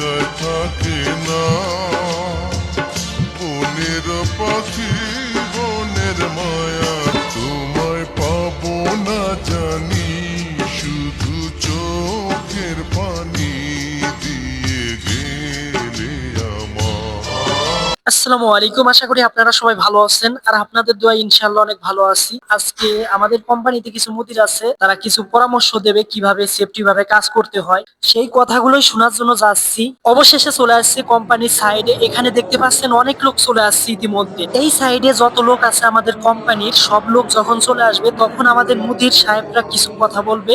Çay takına আসসালামু আলাইকুম। আশা করি আপনারা সবাই ভালো আছেন আর আপনাদের দোয়া ইনশাআল্লাহ অনেক ভালো আছি। আজকে আমাদের কোম্পানিতে কিছু মুদির আছে। তারা কিছু পরামর্শ দেবে কীভাবে সেফটি ভাবে কাজ করতে হয়। সেই কথাগুলোই শোনার জন্য যাচ্ছি। অবশেষে চলে আসছে কোম্পানির সাইডে এখানে দেখতে পাচ্ছেন অনেক লোক চলে আসছে ইতিমধ্যে। এই সাইডে যত লোক আছে আমাদের কোম্পানির, সব লোক যখন চলে আসবে, তখন আমাদের মুদির সাহেবরা কিছু কথা বলবে।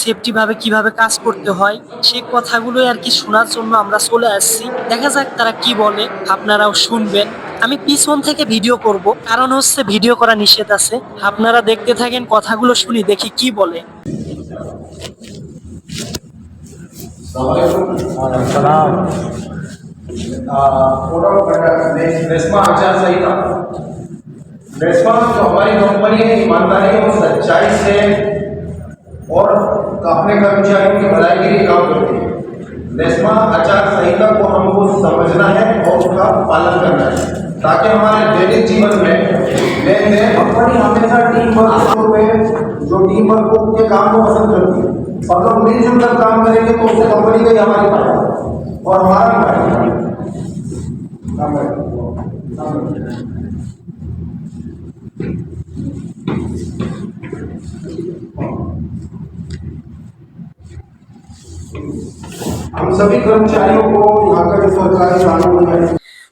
সেফটি ভাবে কিভাবে কাজ করতে হয় সেই কথাগুলোই আর কি শোনার জন্য আমরা চলে আসছি দেখা যাক তারা কি বলে আপনারাও শুনবেন আমি পিছন থেকে ভিডিও করব কারণ হচ্ছে ভিডিও করা নিষেধ আছে আপনারা দেখতে থাকেন কথাগুলো শুনি দেখি কি বলে सलाम फोटो रेशमा आचार संहिता रेशमा जो हमारी कंपनी है ईमानदारी और सच्चाई से और अपने कर्मचारियों की भलाई के लिए काम करती है। रेशमा आचार संहिता को हमको समझना है और उसका पालन करना है। ताकि हमारे दैनिक जीवन में लेन देन कंपनी हमेशा टीम वर्क में जो टीम वर्क के काम को पसंद करती है। सब लोग मिलजुल कर काम करेंगे तो उससे कंपनी का ही हमारी फ़ायदा और हमारा भी फ़ायदा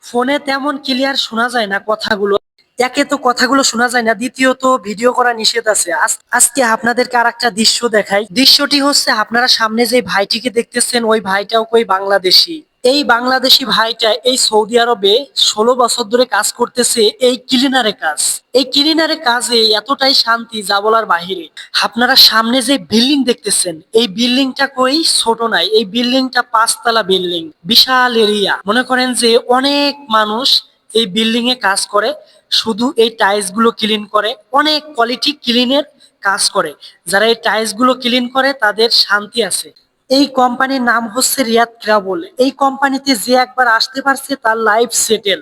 ফোনে তেমন ক্লিয়ার শোনা যায় না কথাগুলো। একে তো কথাগুলো শোনা যায় না, দ্বিতীয়ত ভিডিও করা নিষেধ আছে। আজ- আজকে আপনাদেরকে আর একটা দৃশ্য দেখাই। দৃশ্যটি হচ্ছে আপনারা সামনে যে ভাইটিকে দেখতেছেন, ওই ভাইটাও কই বাংলাদেশি। এই বাংলাদেশি ভাইটা এই সৌদি আরবে ষোলো বছর ধরে কাজ করতেছে এই ক্লিনারে কাজ। এই ক্লিনারে কাজে এতটাই শান্তি যা বলার বাহিরে। আপনারা সামনে যে বিল্ডিং দেখতেছেন, এই বিল্ডিংটা কই? ছোট নাই। এই বিল্ডিংটা পাঁচতলা বিল্ডিং, বিশাল এরিয়া। মনে করেন যে অনেক মানুষ এই বিল্ডিং এ কাজ করে, শুধু এই টাইলসগুলো ক্লিন করে, অনেক কোয়ালিটি ক্লিনের কাজ করে। যারা এই টাইলসগুলো ক্লিন করে, তাদের শান্তি আছে। এই কোম্পানির নাম হচ্ছে রিয়াদ ট্রাভেল। এই কোম্পানিতে যে একবার আসতে পারছে, তার লাইফ সেটেল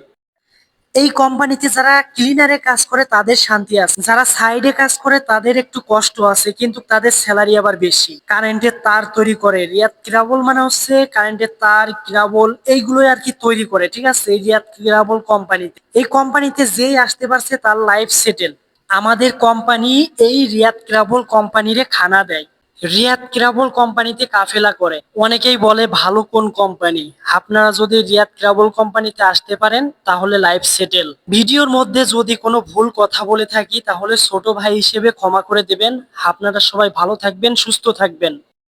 এই কোম্পানিতে যারা ক্লিনারে কাজ করে, তাদের শান্তি আছে। যারা সাইডে কাজ করে, তাদের একটু কষ্ট আছে, কিন্তু তাদের স্যালারি আবার বেশি। কারেন্টের তার তৈরি করে। রিয়াদ ক্রাবল মানে হচ্ছে কারেন্টের তার ক্রাবল এইগুলোই আর কি তৈরি করে, ঠিক আছে? এই রিয়াদ ক্রাবল কোম্পানিতে। এই কোম্পানিতে যেই আসতে পারছে, তার লাইফ সেটেল আমাদের কোম্পানি এই রিয়াদ কিরাবল কোম্পানিরে খানা দেয়। রিয়াদ ক্রাবল কোম্পানিতে কাফেলা করে। অনেকেই বলে, ভালো কোন কোম্পানি? আপনারা যদি রিয়াদ ক্রাবল কোম্পানিতে আসতে পারেন, তাহলে লাইফ সেটেল। ভিডিওর মধ্যে যদি কোনো ভুল কথা বলে থাকি, তাহলে ছোট ভাই হিসেবে ক্ষমা করে দেবেন। আপনারা সবাই ভালো থাকবেন, সুস্থ থাকবেন।